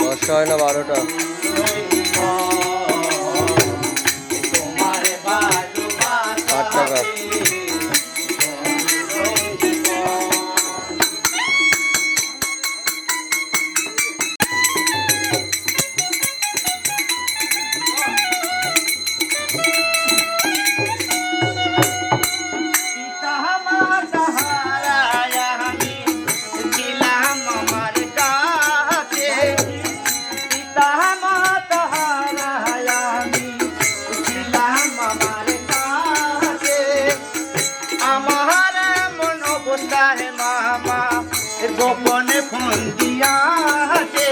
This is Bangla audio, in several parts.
দশটা হয় না বারোটা? ভালোবাসা টাকা। মন অবস্থায় মামা গোপনে ফোন দিয়াছে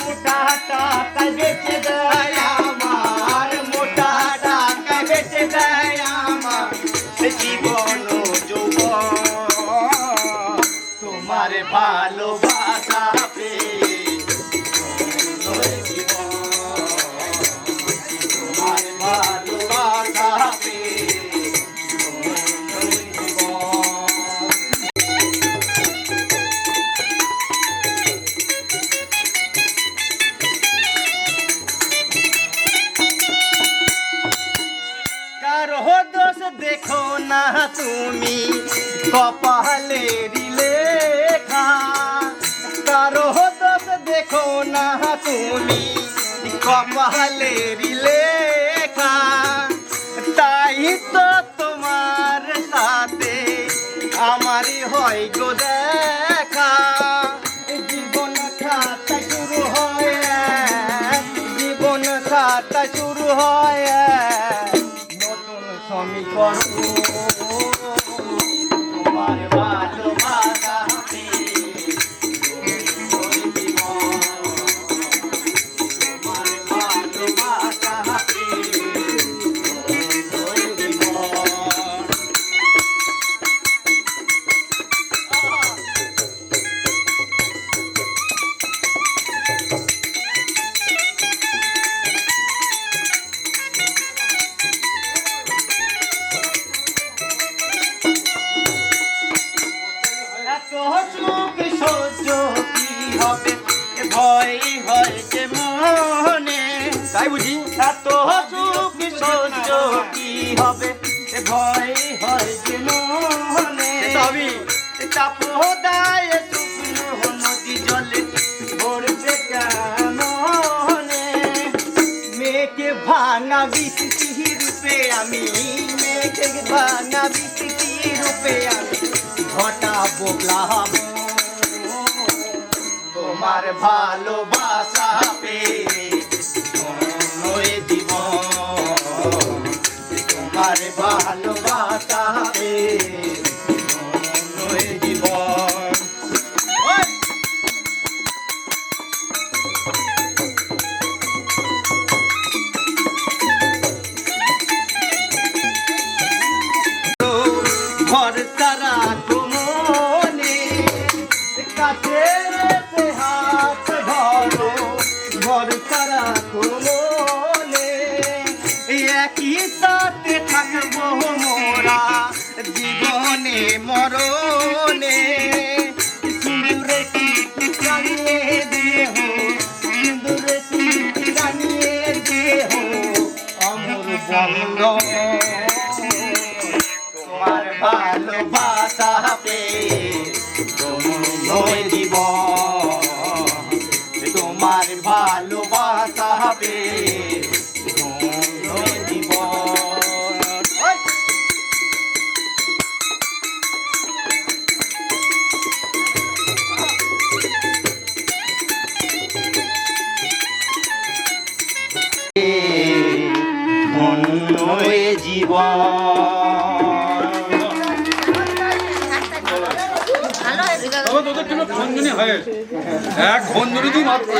মোটা টাকা বেঁচে দেয় আমার মোটা টাকা বেঁচে দেয় আমার জীবন যৌবন তোমার ভালোবাসা পেয়ে জীবন দেখো না তুমি কপালেরই লেখা কারও দোষ দেখো না তুমি কপালেরই লেখা তাই তো তোমার সাথে আমারই হয় গো দেখা। সমীকরণ তোমার ভালোবাসা ভয় হয় যে মনে। তাই বুঝি? এত সুখ সহ্য কি হবে? ভয় হয় যে মনে। তবে চাপদায় শুকনো নদী জলে ভরবে কেমনে? মেঘে ভাঙা বৃষ্টি রূপে আমি মেঘে ভাঙা বৃষ্টি রূপে আমি ঘটাবো প্লাব তোমার ভালোবাসা পে জীবন তোমার ভালোবাসা পেয়ে তোমার ভালোবাসা পেয়ে তোমার জীবন জীবন। তোদের জন্য খঞ্জনি হয়েছে। এক খঞ্জনি মাত্র